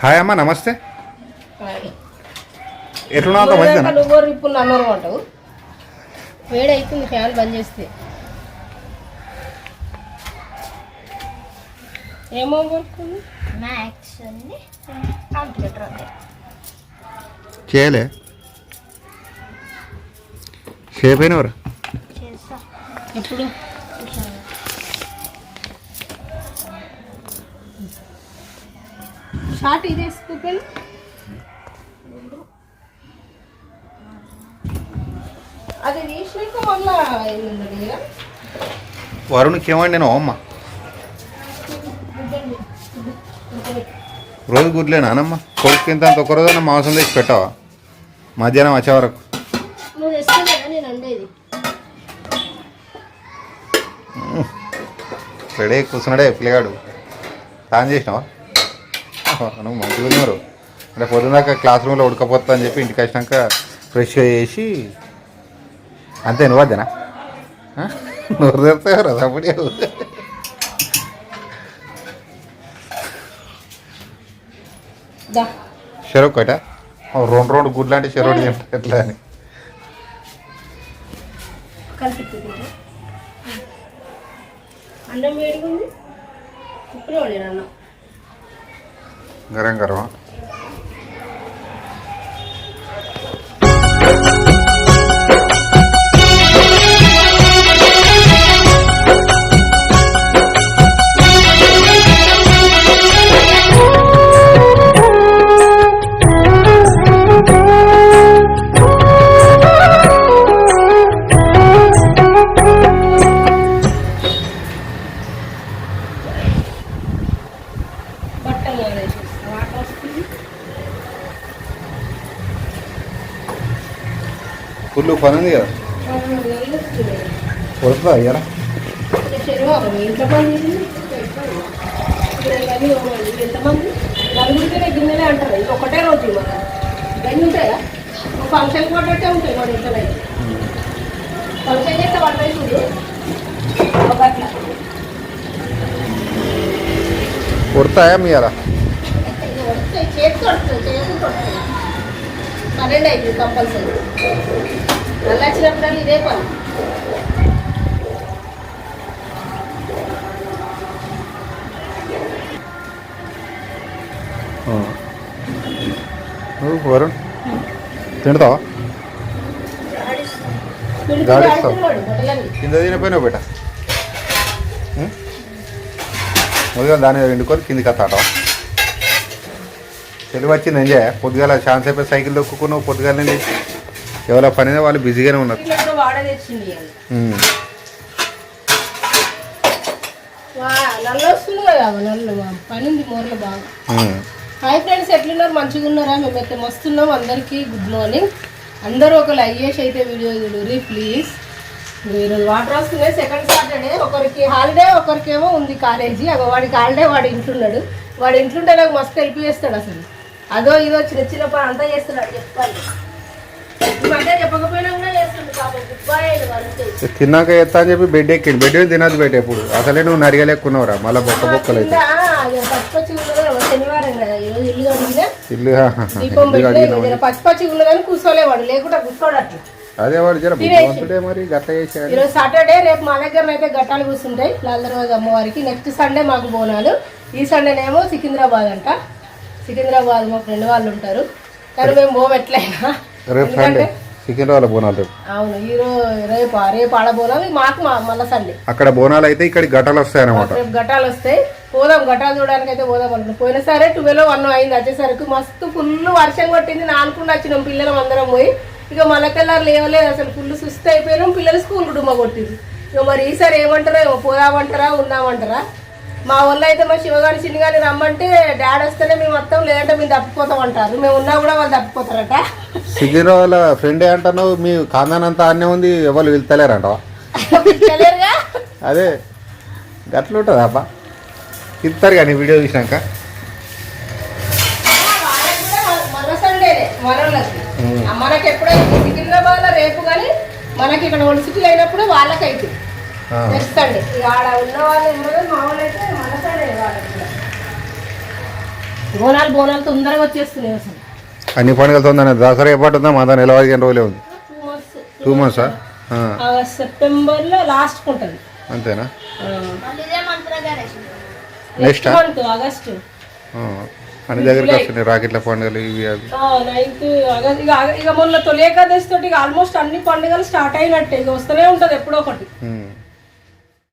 Hi అమ్మా నమస్తే. ఎట్లున్నా అంత మంచిదా నువ్వు ఇప్పుడు అన్నారు అంటావు వేడి అవుతుంది ఫ్యాన్ బంద్ చేస్తే. ఏమో కొనుక్కుంది? ఉంది కంప్యూటర్ ఉంది చేయలే. షేప్ అయినవరా చేస్తా షార్ట్ ఇది వేసుకుంటాను అది మళ్ళా అయిందండి ఇక. వరుణ్కి ఏమండి నేను అమ్మ. రోజు కొడుకు ఇంత అంత ఒక రోజు మాంసం తెచ్చి పెట్టావా? మధ్యాహ్నం వచ్చే వరకు. రెడీ కూర్చున్నాడే పిల్లగాడు. స్నానం చేసినావా? నువ్వు మంచిగా ఉన్నారు. అంటే పొద్దున్నాక క్లాస్ రూమ్లో ఉడకపోతా అని చెప్పి ఇంటికి వచ్చినాక ఫ్రెష్గా చేసి అంతే నువ్వు అదేనా? నోరు తెరుతావు రా అప్పుడే దా. చెరువు కట రెండు రెండు గుడ్లు అంటే తింటారు ఎట్లా అని. అన్నం వేడిగా ఉంది. ఇప్పుడే అన్నం. गरम गरम ఫుల్ పని ఉంది కదా? నీళ్ళు వస్తుందా అయ్యారా శనివారం ఎంతమంది గిన్నెలే అంటారు ఇది ఒకటే రోజు ఇవన్నీ ఉంటాయా ఫంక్షన్ పడ్డట్టే ఉంటాయి వాడు ఇంట్లో ఫంక్షన్ చేస్తే వంట చూడు కొడతాయా మీ అలా? ఇది కొడుతుంది చేతికి వస్తుంది. పన్నెండు కంపల్సరీ. నల్ల వచ్చినప్పుడు ఇదే పని. వరుణ్ తింటావా? గాడిస్తావు. కింద తినిపోయినావు బిడ్డ ముందుగా దాని ఎండుకొని కిందికి అత్తాటవా తెలివి వచ్చింది ఎంజాయ్. పొద్దుగాల ఛాన్స్ అయిపోయి సైకిల్ దొక్కున్నావు పొద్దుగాల లేచి ఎవరో పని వాళ్ళు బిజీగానే ఉన్నారు. హాయ్ ఫ్రెండ్స్ ఎట్లున్నారు? మంచిగా ఉన్నారా? మేమైతే మస్తున్నాం అందరికీ గుడ్ మార్నింగ్. అందరూ ఒక లైక్ చేసి అయితే వీడియో చూడరి ప్లీజ్. ఈరోజు వాటర్ వస్తున్నాయి సెకండ్ సాటర్డే. ఒకరికి హాలిడే ఒకరికేమో ఉంది కాలేజీ. అగో వాడికి హాలిడే వాడు ఇంట్లున్నాడు. వాడు ఇంట్లుంటే నాకు మస్తు హెల్ప్ చేస్తాడు అసలు. అదో ఇదో చిన్న చిన్న పని అంతా చేస్తున్నాడు. చెప్పాలి తిన్నాక ఎత్తా అని చెప్పి బెడ్ ఎక్కిండు. బెడ్ మీద తినదు బెడ్ ఎప్పుడు. అసలే నువ్వు నరిగలేకున్నావురా మళ్ళీ బొక్క బొక్కలు అయితే. ఇల్లు ఉన్నదని కూర్చోలేవాడు లేకుండా కూర్చోడు అట్లా. అదే వాడు జర బుద్ధిమంతుడే మరి గట్ట చేసాడు ఈరోజు సాటర్డే రేపు మా దగ్గర అయితే ఘట్టాలు కూర్చుంటాయి. లాల్దర్వాజ అమ్మవారికి. నెక్స్ట్ సండే మాకు బోనాలు. ఈ సండేనేమో సికింద్రాబాద్ అంట. సికింద్రాబాద్ మా ఫ్రెండ్ వాళ్ళు ఉంటారు. కానీ మేము పోం ఎట్లయినా రేపు సండే సికింద్రాబాద్ బోనాలు రేపు. అవును ఈ రోజు రేపు రేపు ఆడ బోనాలు మాకు మా మళ్ళా సండే అక్కడ బోనాలు అయితే ఇక్కడ గట్టలు వస్తాయి అనమాట రేపు ఘటాలు వస్తాయి. పోదాం ఘటాలు చూడడానికి అయితే పోదాం అనుకున్నాం పోయిన సరే ట్వెల్వ్ వన్ అయింది వచ్చేసరికి మస్తు ఫుల్ వర్షం కొట్టింది. నానుకుండా వచ్చినాం పిల్లలం అందరం పోయి. ఇక మళ్ళా తెల్లారు లేవలేదు అసలు ఫుల్ సుస్థ అయిపోయినాం. పిల్లలు స్కూల్ కుటుంబ కొట్టింది ఇక మరి ఈసారి ఏమంటారో ఏమో పోదామంటారా ఉందామంటారా మా వాళ్ళు అయితే మా శివగాని చిన్నగాని రమ్మంటే డాడీ వస్తేనే మేము వస్తాం లేదంటే మేము తప్పిపోతాం అంటారు. మేము ఉన్నా కూడా వాళ్ళు తప్పిపోతారట. సికింద్రాబాద్ ఫ్రెండే అంటున్నావు మీ కాందాన్ అంతా ఆడనే ఉంది ఎవరు వెళ్తలేరంటవా తెలియరుగా అదే గట్ల ఉంటుంది అబ్బా? ఇస్తారు కానీ వీడియో చూసినాక. మనకి ఎప్పుడైతే సికింద్రాబాద్ రేపు కానీ మనకి ఇక్కడ ఒడిసిటీలు అయినప్పుడు వాళ్ళకైతే. నెక్స్ట్ ఇక ఆడ ఉన్న వాళ్ళు ఎవరో మా వాళ్ళు అయితే మన సండే. బోనాలు బోనాలు తొందరగా వచ్చేస్తున్నాయి అసలు. అన్ని పండుగలతో ఉందన్న దసరా ఎప్పటి ఉందా మా దాని నెల పదిహేను రోజులే ఉంది? టూ మంత్స్ సెప్టెంబర్లో లాస్ట్కి ఉంటుంది. అంతేనా? నెక్స్ట్ మంత్ ఆగస్టు అన్ని దగ్గరికి వస్తున్నాయి రాకెట్ల పండుగలు ఇవి అవి. నైన్త్ ఆగస్ట్ ఇక మొన్న తొలి ఏకాదశి తోటి ఇక ఆల్మోస్ట్ అన్ని పండుగలు స్టార్ట్ అయినట్టే. ఇక వస్తూనే ఉంటుంది ఎప్పుడో ఒకటి.